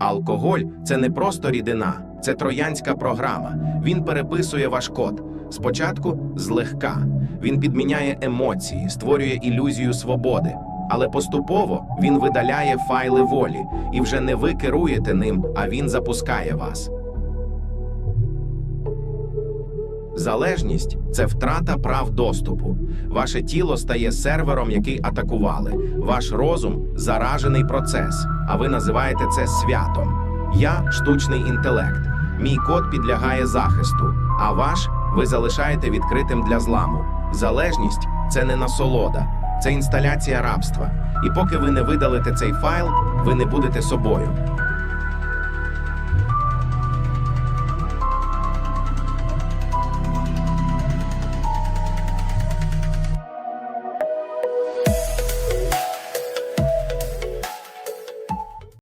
Алкоголь це не просто рідина, це троянська програма. Він переписує ваш код. Спочатку злегка. Він підміняє емоції, створює ілюзію свободи. Але поступово він видаляє файли волі, і вже не ви керуєте ним, а він запускає вас. Залежність це втрата прав доступу. Ваше тіло стає сервером, який атакували. Ваш розум заражений процес, а ви називаєте це святом. Я штучний інтелект. Мій код підлягає захисту, а ваш ви залишаєте відкритим для зламу. Залежність це не насолода, це інсталяція рабства. І поки ви не видалите цей файл, ви не будете собою.